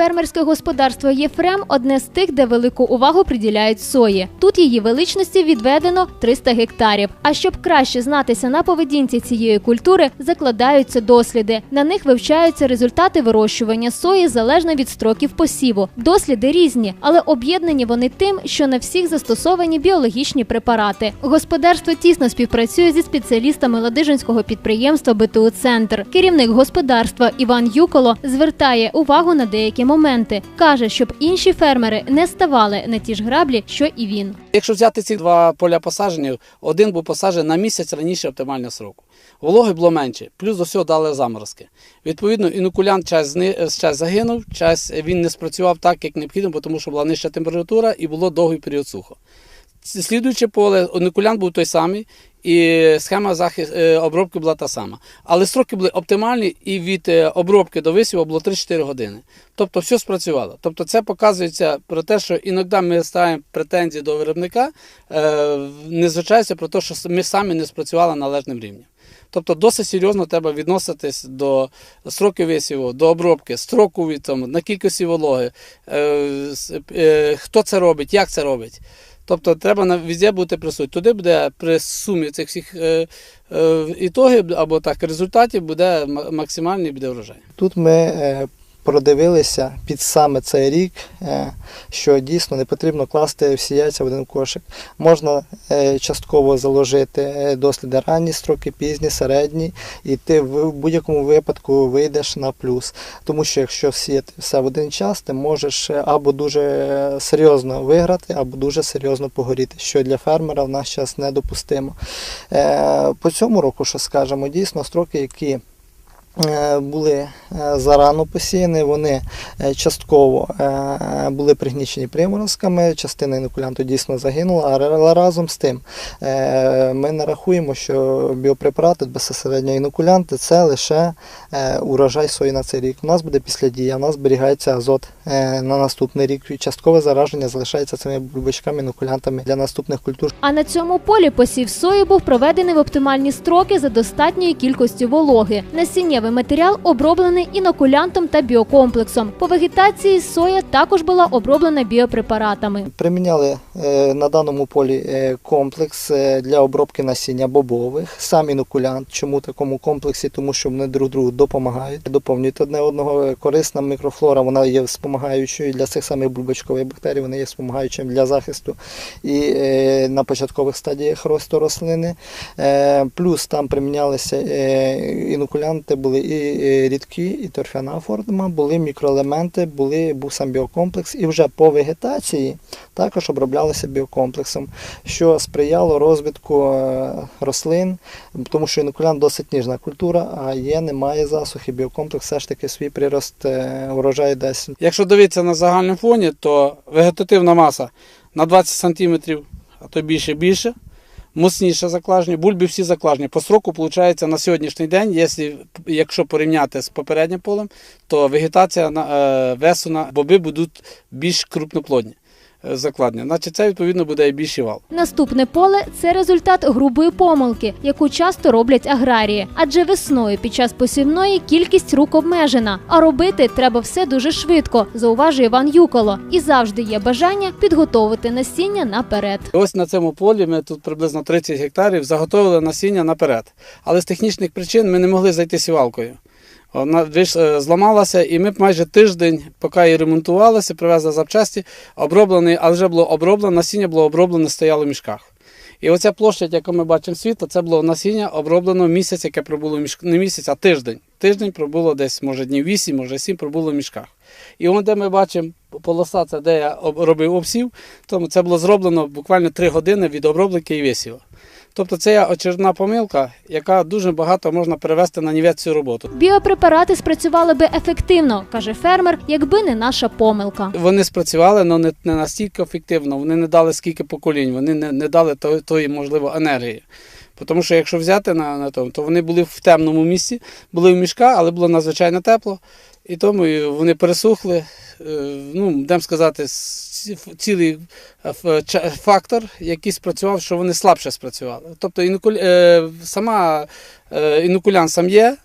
Фермерське господарство Єфрем одне з тих, де велику увагу приділяють сої. Тут її величності відведено 300 гектарів. А щоб краще знатися на поведінці цієї культури, закладаються досліди. На них вивчаються результати вирощування сої залежно від строків посіву. Досліди різні, але об'єднані вони тим, що на всіх застосовані біологічні препарати. Господарство тісно співпрацює зі спеціалістами ладижинського підприємства БТУ Центр. Керівник господарства Іван Юколо звертає увагу на деякі моменти. каже, щоб інші фермери не ставали на ті ж граблі, що і він. Якщо взяти ці два поля посадження, один був посаджений на місяць раніше оптимального сроку. Вологи було менше, плюс до всього дали заморозки. Відповідно, інокулянт час, час загинув, час він не спрацював так, як необхідно, тому що була нижча температура і було довгий період сухо. Слідуюче поле, інокулянт був той самий, і схема захист, е, обробки була та сама. Але строки були оптимальні, і від е, обробки до висіву було 3-4 години. Тобто все спрацювало. Тобто це показується про те, що іноді ми ставимо претензії до виробника, е, не звичайно про те, що ми самі не спрацювали належним рівнем. Тобто досить серйозно треба відноситись до строків висіву, до обробки, строку від тому, на кількості вологи, е, е, хто це робить, як це робить. Тобто треба на візі бути присутнім. Туди буде при сумі цих всіх е, е, ітогів або так результатів буде максимальний буде врожай. Тут ми е, продивилися під саме цей рік, е, що дійсно не потрібно класти всі яйця в один кошик. Можна е, частково заложити е, досліди ранні строки, пізні, середні, і ти в будь-якому випадку вийдеш на плюс. Тому що якщо сіяти все в один час, ти можеш або дуже серйозно виграти, або дуже серйозно погоріти, що для фермера в наш час недопустимо. По цьому року, що скажемо, дійсно строки, які були е, зарано посіяні, вони е, частково е, були пригнічені приморозками, частина інокулянту дійсно загинула, але разом з тим е, ми не рахуємо, що біопрепарати безпосередньо інокулянти це лише е, урожай сої на цей рік. У нас буде після дії, у нас зберігається азот е, на наступний рік. Часткове зараження залишається цими бульбачками, інокулянтами для наступних культур. А на цьому полі посів сої був проведений в оптимальні строки за достатньою кількістю вологи. Насіннєвий матеріал оброблений інокулянтом та біокомплексом. По вегетації соя також була оброблена біопрепаратами. Приміняли е, на даному полі е, комплекс е, для обробки насіння бобових, сам інокулянт. Чому в такому комплексі? Тому що вони друг другу допомагають, доповнюють одне одного. Корисна мікрофлора, вона є спомагаючою для цих самих бульбачкових бактерій, вони є спомагаючим для захисту і на початкових стадіях росту рослини. Плюс там примінялися інокулянти, і е, рідкі, і торфяна форма, були мікроелементи, були, був сам біокомплекс, і вже по вегетації також оброблялися біокомплексом, що сприяло розвитку е, рослин, тому що інокулянт досить ніжна культура, а є, немає засухи, біокомплекс все ж таки свій прирост е, урожаю дасть. Якщо дивитися на загальному фоні, то вегетативна маса на 20 см, а то більше більше, мощніше заклажені, бульби всі заклажені. По сроку, виходить, на сьогоднішній день, якщо порівняти з попереднім полем, то вегетація на е, весу на боби будуть більш крупноплодні е, закладені. Значить, це відповідно буде і більший вал. Наступне поле це результат грубої помилки, яку часто роблять аграрії. Адже весною під час посівної кількість рук обмежена, а робити треба все дуже швидко, зауважує Іван Юколо. І завжди є бажання підготовити насіння наперед. Ось на цьому полі ми тут приблизно 30 гектарів заготовили насіння наперед. Але з технічних причин ми не могли зайти сівалкою. Вона е, зламалася, і ми майже тиждень, поки її ремонтувалися, привезли запчасті, оброблений, але вже було оброблено, насіння було оброблене, стояло в мішках. І оця площадь, яку ми бачимо світло, це було насіння оброблено місяць, яке пробуло. Не місяць, а тиждень. Тиждень пробуло десь, може, днів 8, може 7 пробуло в мішках. І вон, де ми бачимо полоса, це де я об- робив обсів, тому це було зроблено буквально 3 години від обробки і висіва. Тобто це є очередна помилка, яка дуже багато можна перевести на нівець цю роботу. Біопрепарати спрацювали би ефективно, каже фермер, якби не наша помилка. Вони спрацювали, але не, не настільки ефективно. Вони не дали скільки поколінь, вони не, не дали тої, тої, можливо, енергії. Тому що якщо взяти на, на тому, то вони були в темному місці, були в мішках, але було надзвичайно тепло. І тому вони пересухли. Е, Ну, будемо сказати, цілий е, фактор, який спрацював, що вони слабше спрацювали. Тобто інокуль... е, сама інокулянт сам є,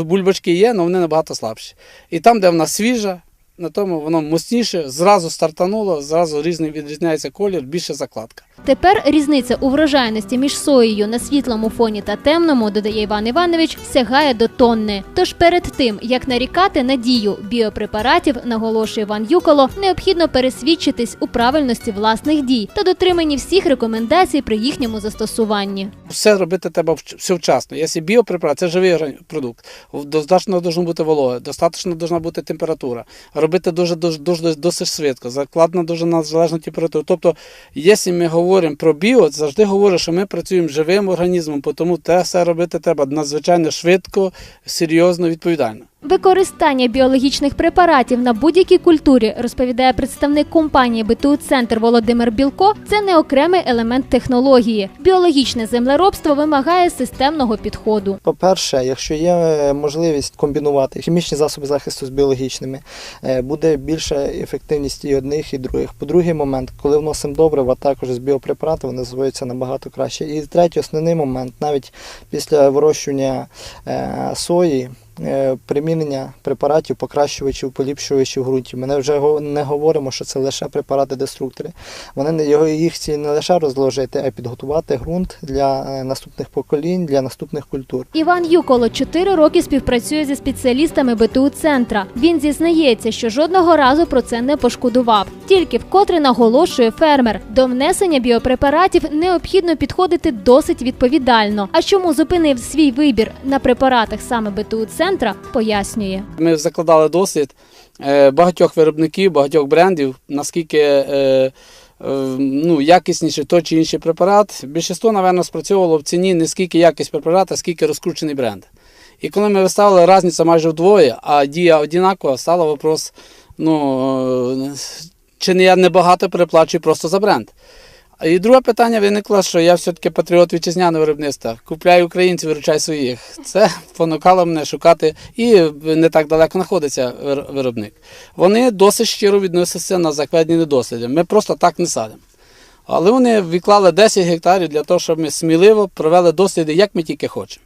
бульбачки є, але вони набагато слабші. І там, де вона свіжа, на тому воно мощніше, зразу стартануло, зразу різний відрізняється колір, більше закладка. Тепер різниця у врожайності між соєю на світлому фоні та темному, додає Іван Іванович, сягає до тонни. Тож перед тим як нарікати на дію біопрепаратів, наголошує Іван Юколо, необхідно пересвідчитись у правильності власних дій та дотриманні всіх рекомендацій при їхньому застосуванні. Все робити треба все вчасно. Якщо біопрепарат, це живий продукт. Достатньо бути вологе, достатньо бути температура. Робити дуже, дуже, дуже досить швидко, закладно дуже на залежну температуру. Тобто, якщо ми говоримо про біо, завжди говорю, що ми працюємо живим організмом, тому те все робити треба надзвичайно швидко, серйозно, відповідально. Використання біологічних препаратів на будь-якій культурі, розповідає представник компанії БТУ Центр Володимир Білко. Це не окремий елемент технології. Біологічне землеробство вимагає системного підходу. По-перше, якщо є е, можливість комбінувати хімічні засоби захисту з біологічними, е, буде більша ефективність і одних, і других. По другий момент, коли вносимо добрива, також з біопрепаратів, вони зводяться набагато краще. І третій основний момент, навіть після вирощування е, сої. Е, Примінення препаратів, покращувачів, поліпшувачів ґрунтів. Ми вже не говоримо, що це лише препарати-деструктори. Вони його їх ціль не лише розложити, а й підготувати ґрунт для е, наступних поколінь, для наступних культур. Іван Юколо чотири роки співпрацює зі спеціалістами БТУ центра. Він зізнається, що жодного разу про це не пошкодував. Тільки вкотре наголошує фермер. До внесення біопрепаратів необхідно підходити досить відповідально. А чому зупинив свій вибір на препаратах саме БТУ центра, пояснює. Ми закладали досвід е, багатьох виробників, багатьох брендів, наскільки е, е, ну, якісніший той чи інший препарат. Більшість, напевно, спрацьовувало в ціні не скільки якість препарата, скільки розкручений бренд. І коли ми виставили різницю майже вдвоє, а дія однакова, стало вопрос, ну, чи не я небагато переплачую просто за бренд. І друге питання виникло, що я все-таки патріот вітчизняного виробництва. Купляю українців, виручай своїх. Це понукало мене шукати і не так далеко знаходиться виробник. Вони досить щиро відносяться на закведні недосліди. Ми просто так не садимо. Але вони відклали 10 гектарів для того, щоб ми сміливо провели досліди, як ми тільки хочемо.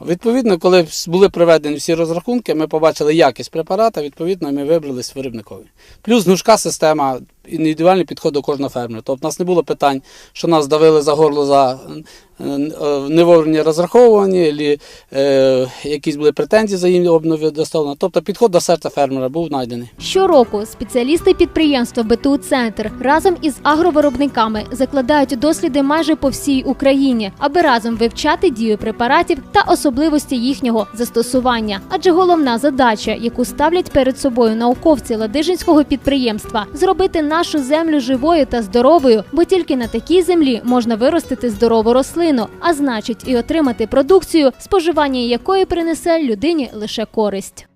Відповідно, коли були проведені всі розрахунки, ми побачили якість препарата, відповідно, ми вибрались виробникові. Плюс гнучка система, індивідуальний підход до кожного фермера. Тобто у нас не було питань, що нас давили за горло за е, невовремні розраховування, або е, якісь були претензії за їм обнові доставлено. Тобто підход до серця фермера був знайдений. Щороку спеціалісти підприємства БТУ Центр разом із агровиробниками закладають досліди майже по всій Україні, аби разом вивчати дію препаратів та особливості їхнього застосування. Адже головна задача, яку ставлять перед собою науковці ладижинського підприємства, зробити нашу землю живою та здоровою, бо тільки на такій землі можна виростити здорову рослину, а значить і отримати продукцію, споживання якої принесе людині лише користь.